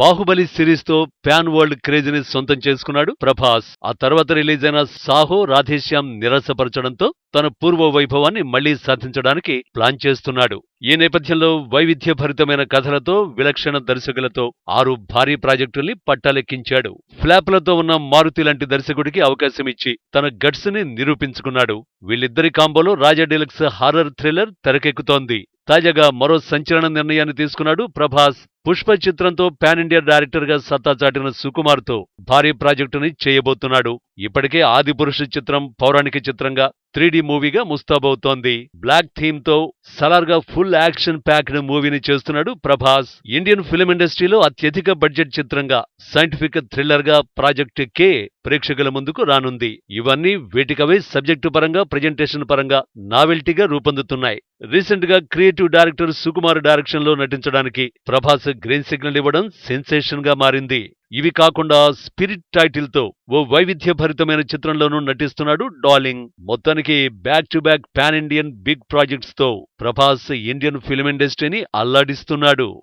బాహుబలి సిరీస్తో pan world క్రేజ్ని సొంతం చేసుకున్నాడు ప్రభాస్. ఆ తర్వాత రిలీజ్ అయిన సాహో రాధేశ్యామ్ నిరాశపరచడంతో తన పూర్వ వైభవాన్ని మళ్ళీ సాధించడానికి ప్లాన్ చేస్తున్నాడు. ఈ నేపథ్యంలో వైవిధ్యభరితమైన కథలతో విలక్షణ దర్శకులతో ఆరు భారీ ప్రాజెక్టుల్ని పట్టాలెక్కించాడు. ఫ్లాప్లతో ఉన్న మారుతి లాంటి దర్శకుడికి అవకాశం ఇచ్చి తన గట్స్ని నిరూపించుకున్నాడు. వీళ్ళిద్దరి కాంబోలో రాజా డీలక్స్ హారర్ థ్రిల్లర్ తెరకెక్కుతోంది. తాజాగా మరో సంచలన నిర్ణయాన్ని తీసుకున్నాడు ప్రభాస్. పుష్ప చిత్రంతో పాన్ ఇండియా డైరెక్టర్గా సత్తా చాటిన సుకుమార్తో భారీ ప్రాజెక్టుని చేయబోతున్నాడు. ఇప్పటికే ఆదిపురుషు చిత్రం పౌరాణిక చిత్రంగా త్రీడీ మూవీగా ముస్తాబవుతోంది. బ్లాక్ థీమ్తో సలార్గా ఫుల్ యాక్షన్ ప్యాక్డ్ మూవీని చేస్తున్నాడు ప్రభాస్. ఇండియన్ ఫిల్మ్ ఇండస్ట్రీలో అత్యధిక బడ్జెట్ చిత్రంగా సైంటిఫిక్ థ్రిల్లర్గా ప్రాజెక్ట్ కే ప్రేక్షకుల ముందుకు రానుంది. ఇవన్నీ వేటికవే సబ్జెక్టు పరంగా ప్రజెంటేషన్ పరంగా నావెల్టీగా రూపొందుతున్నాయి. రీసెంట్గా క్రియేటివ్ డైరెక్టర్ సుకుమార్ డైరెక్షన్లో నటించడానికి ప్రభాస్ గ్రీన్ సిగ్నల్ ఇవ్వడం సెన్సేషన్గా మారింది. ఇవి కాకుండా స్పిరిట్ టైటిల్తో ఓ వైవిధ్యభరితమైన చిత్రంలోనూ నటిస్తున్నాడు డార్లింగ్. మొత్తానికి back to back pan Indian big ప్రాజెక్ట్స్తో Prabhas Indian film ఇండస్ట్రీని అల్లాడిస్తున్నాడు.